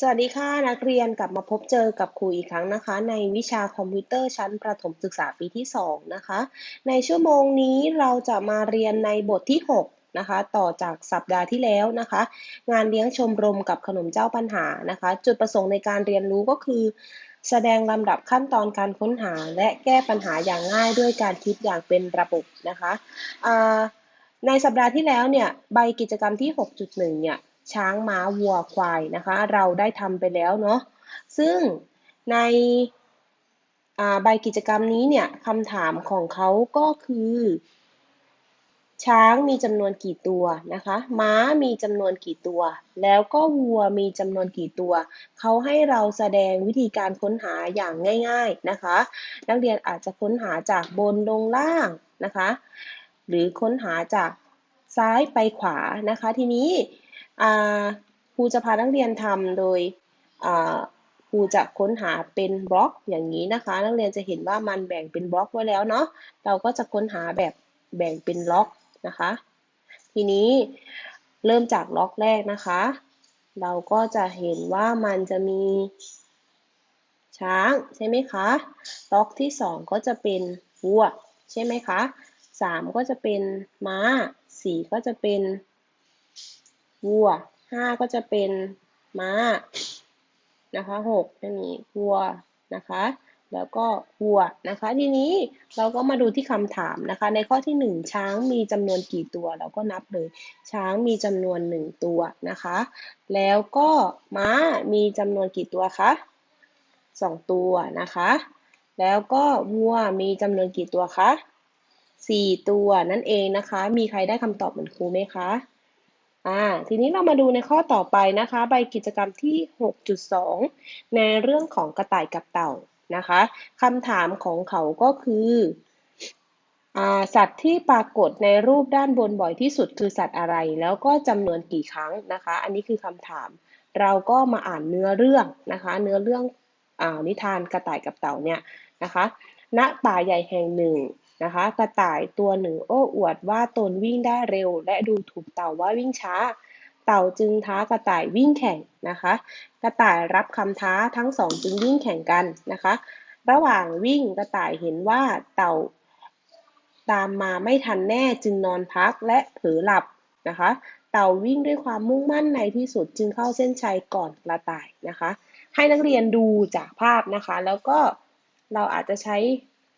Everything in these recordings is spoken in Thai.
สวัสดีค่ะนักเรียนกลับมาพบเจอกับครูอีกครั้งนะคะ ในวิชาคอมพิวเตอร์ชั้นประถมศึกษาปีที่ 2 นะคะ ในชั่วโมงนี้เราจะมาเรียนในบทที่ 6 นะคะ ต่อจากสัปดาห์ที่แล้วนะคะ งานเลี้ยงชมรมกับขนมเจ้าปัญหานะคะ จุดประสงค์ในการเรียนรู้ก็คือ แสดงลำดับขั้นตอนการค้นหา และแก้ปัญหาอย่างง่ายด้วยการคิดอย่างเป็นระบบนะคะในสัปดาห์ที่แล้วเนี่ยใบกิจกรรมที่ 6.1 เนี่ย ช้างม้าวัวควายนะคะ เราได้ทำไปแล้วเนาะซึ่งในใบกิจกรรมนี้เนี่ยคำถามของเขาก็คือ ช้างมีจำนวนกี่ตัวนะคะ ม้ามีจำนวนกี่ตัว แล้วก็วัวมีจำนวนกี่ตัว เขาให้เราแสดงวิธีการค้นหาอย่างง่ายๆนะคะ นักเรียนอาจจะค้นหาจากบนลงล่างนะคะ หรือค้นหาจากซ้ายไปขวานะคะทีนี้ ครูจะพานักเรียนทำโดยครูจะค้นหาเป็นบล็อกอย่างนี้นะคะ นักเรียนจะเห็นว่ามันแบ่งเป็นบล็อกไว้แล้วเนาะเราก็จะค้นหาแบบแบ่งเป็นล็อกนะคะ ทีนี้เริ่มจากล็อกแรกนะคะ เราก็จะเห็นว่ามันจะมีช้างใช่ไหมคะล็อกที่สองก็จะเป็นวัวใช่ไหมคะสามก็จะเป็นม้าสีก็จะเป็น วัวห้าก็จะเป็นม้านะคะหกจะมีวัวนะคะ แล้วก็วัวนะคะ ทีนี้เราก็มาดูที่คำถามนะคะ ในข้อที่หนึ่งช้างมีจำนวนกี่ตัว เราก็นับเลยช้างมีจำนวนหนึ่งตัวนะคะ แล้วก็ม้ามีจำนวนกี่ตัวคะสองตัวนะคะ แล้วก็วัวมีจำนวนกี่ตัวคะสี่ตัวนั่นเองนะคะ มีใครได้คำตอบเหมือนครูไหมคะ อ่าทีนี้เรามาดูในข้อต่อไปนะคะ ใบกิจกรรมที่ 6.2 ในเรื่องของกระต่ายกับเต่านะคะคำถามของเขาก็คือสัตว์ที่ปรากฏในรูปด้านบนบ่อยที่สุดคือสัตว์อะไร แล้วก็จำนวนกี่ครั้งนะคะ อันนี้คือคำถาม เราก็มาอ่านเนื้อเรื่องนะคะ เนื้อเรื่องอนิทานกระต่ายกับเต่าเนี่ยนะคะ ณป่าใหญ่แห่งหนึ่ง นะคะ กระต่ายตัวหนึ่งโอ้อวดว่าตนวิ่งได้เร็ว และดูถูกเต่าว่าวิ่งช้า เต่าจึงท้ากระต่ายวิ่งแข่งนะคะ กระต่ายรับคำท้าทั้งสองจึงวิ่งแข่งกันนะคะ ระหว่างวิ่งกระต่ายเห็นว่าเต่าตามมาไม่ทันแน่จึงนอนพักและเผลอหลับนะคะ เต่าวิ่งด้วยความมุ่งมั่นในที่สุดจึงเข้าเส้นชัยก่อนกระต่ายนะคะ ให้นักเรียนดูจากภาพนะคะ แล้วก็เราอาจจะใช้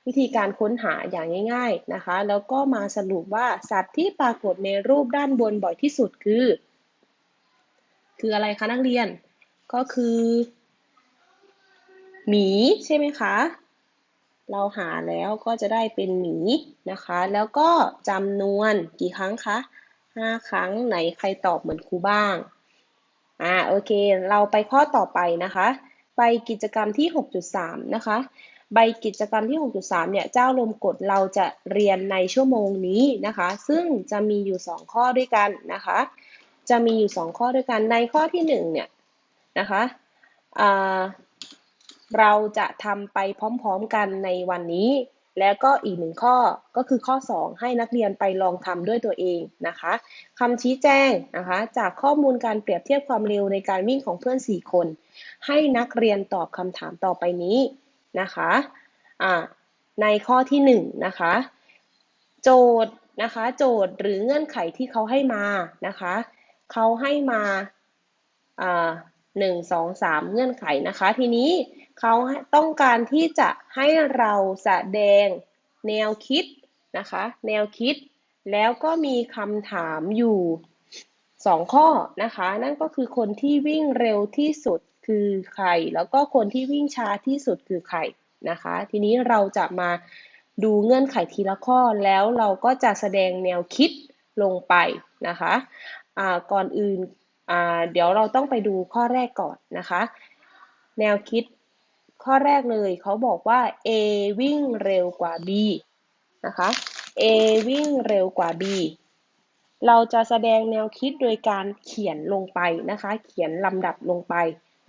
วิธีการค้นหาอย่างง่าย ๆนะคะ แล้วก็มาสรุปว่าสัตว์ที่ปรากฏในรูปด้านบนบ่อยที่สุดคือ คืออะไรคะนักเรียน ก็คือหมีใช่ไหมคะ เราหาแล้วก็จะได้เป็นหมีนะคะ แล้วก็จำนวนกี่ครั้งคะห้าครั้งไหนใครตอบเหมือนครูบ้างอ่าโอเค เราไปข้อต่อไปนะคะ ไปกิจกรรมที่ 6.3 นะคะ ใบกิจกรรมที่ 6.3 เนี่ย เจ้าลมกดเราจะเรียนในชั่วโมงนี้นะคะ ซึ่งจะมีอยู่ 2 ข้อด้วยกันนะคะ จะมีอยู่ 2 ข้อด้วยกัน ในข้อที่ 1 เนี่ยนะคะเราจะทำไปพร้อมๆกันในวันนี้ แล้วก็อีกหนึ่งข้อก็คือข้อ 2 ให้นักเรียนไปลองทำด้วยตัวเองนะคะคำชี้แจงนะคะจากข้อมูลการเปรียบเทียบความเร็วในการวิ่งของเพื่อน 4 คน ให้นักเรียนตอบคำถามต่อไปนี้ นะคะในข้อที่1นนะคะ โจทย์นะคะโจทย์หรือเงื่อนไขที่เขาให้มานะคะเขาให้มาหนึ่งสองสามเงื่อนไขนะคะ ทีนี้เขาต้องการที่จะให้เราแสดงแนวคิดนะคะ แนวคิดแล้วก็มีคำถามอยู่สองข้อนะคะ นั่นก็คือคนที่วิ่งเร็วที่สุด คือใคร แล้วก็คนที่วิ่งช้าที่สุดคือใครนะคะ ทีนี้เราจะมาดูเงื่อนไขทีละข้อแล้วเราก็จะแสดงแนวคิดลงไปนะคะะก่อนอื่นเดี๋ยวเราต้องไปดูข้อแรกก่อนนะคะ แนวคิดข้อแรกเลยเขาบอกว่า A วิ่งเร็วกว่า B นะคะ A วิ่งเร็วกว่า B เราจะแสดงแนวคิดโดยการเขียนลงไปนะคะ เขียนลำดับลงไป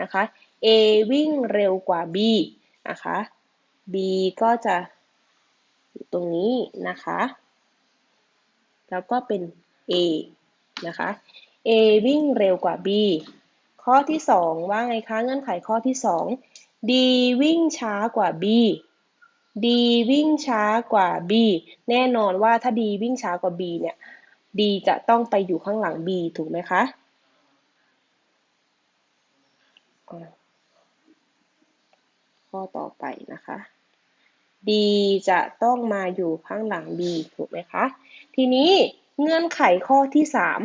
นะคะ A วิ่งเร็วกว่า B นะคะ B ก็จะอยู่ตรงนี้นะคะ แล้วก็เป็น A นะคะ A วิ่งเร็วกว่า B ข้อที่สองว่าไงคะ เงื่อนไขข้อที่สอง D วิ่งช้ากว่า B D วิ่งช้ากว่า B แน่นอนว่าถ้า D วิ่งช้ากว่า B เนี่ย D จะต้องไปอยู่ข้างหลัง B ถูกไหมคะอะ ข้อต่อไปนะคะ D จะต้องมาอยู่ข้างหลัง B ถูกไหมคะ ทีนี้เงื่อนไขข้อที่สาม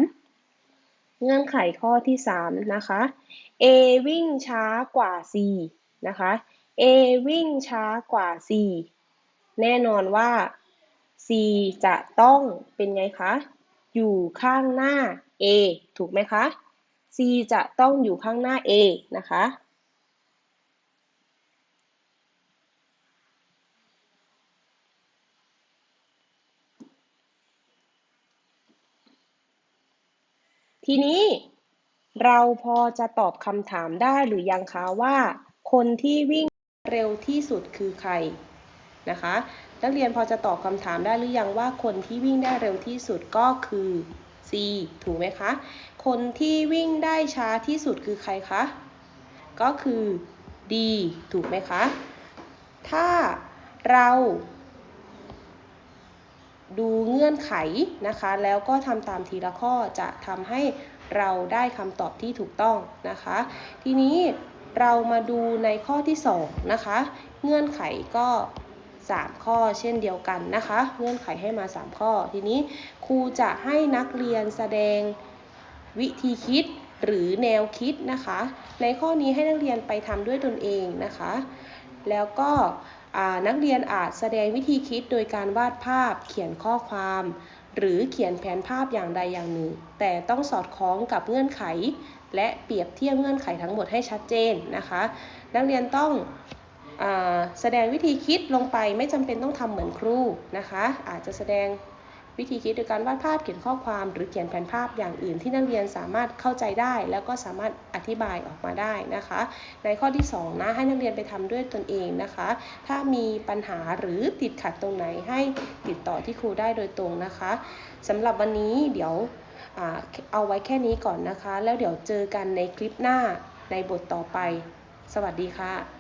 เงื่อนไขข้อที่สามนะคะ A วิ่งช้ากว่า C นะคะ A วิ่งช้ากว่า C แน่นอนว่า C จะต้องเป็นไงคะ อยู่ข้างหน้า A ถูกไหมคะ C จะต้องอยู่ข้างหน้า A นะคะ ทีนี้เราพอจะตอบคำถามได้หรือยังคะว่า คนที่วิ่งเร็วที่สุดคือใครนะคะ นักเรียนพอจะตอบคำถามได้หรือยังว่าคนที่วิ่งได้เร็วที่สุดก็คือ C ถูกไหมคะ คนที่วิ่งได้ช้าที่สุดคือใครคะ ก็คือ D ถูกไหมคะ ถ้าเราดูเงื่อนไขนะคะ แล้วก็ทำตามทีละข้อจะทำให้เราได้คำตอบที่ถูกต้องนะคะ ทีนี้เรามาดูในข้อที่ 2 นะคะ เงื่อนไขก็ 3 ข้อเช่นเดียวกันนะคะ เงื่อนไขให้มา 3 ข้อ ทีนี้ครูจะให้นักเรียนแสดงวิธีคิดหรือแนวคิดนะคะ ในข้อนี้ให้นักเรียนไปทำด้วยตนเองนะคะ แล้วก็นักเรียนอาจแสดงวิธีคิดโดยการวาดภาพเขียนข้อความ หรือเขียนแผนภาพอย่างใดอย่างหนึ่ง แต่ต้องสอดคล้องกับเงื่อนไข และเปรียบเทียบเงื่อนไขทั้งหมดให้ชัดเจนนะคะ นักเรียนต้อง แสดงวิธีคิดลงไปไม่จำเป็นต้องทำเหมือนครูนะคะ อาจจะแสดงวิธีคิดโดยการวาดภาพเขียนข้อความ หรือเขียนแผนภาพอย่างอื่นที่นักเรียนสามารถเข้าใจได้ แล้วก็สามารถอธิบายออกมาได้นะคะ ในข้อที่ 2 นะ ให้นักเรียนไปทำด้วยตนเองนะคะ ถ้ามีปัญหาหรือติดขัดตรงไหนให้ติดต่อที่ครูได้โดยตรงนะคะสำหรับวันนี้เดี๋ยวเอาไว้แค่นี้ก่อนนะคะ แล้วเดี๋ยวเจอกันในคลิปหน้าในบทต่อไป สวัสดีค่ะ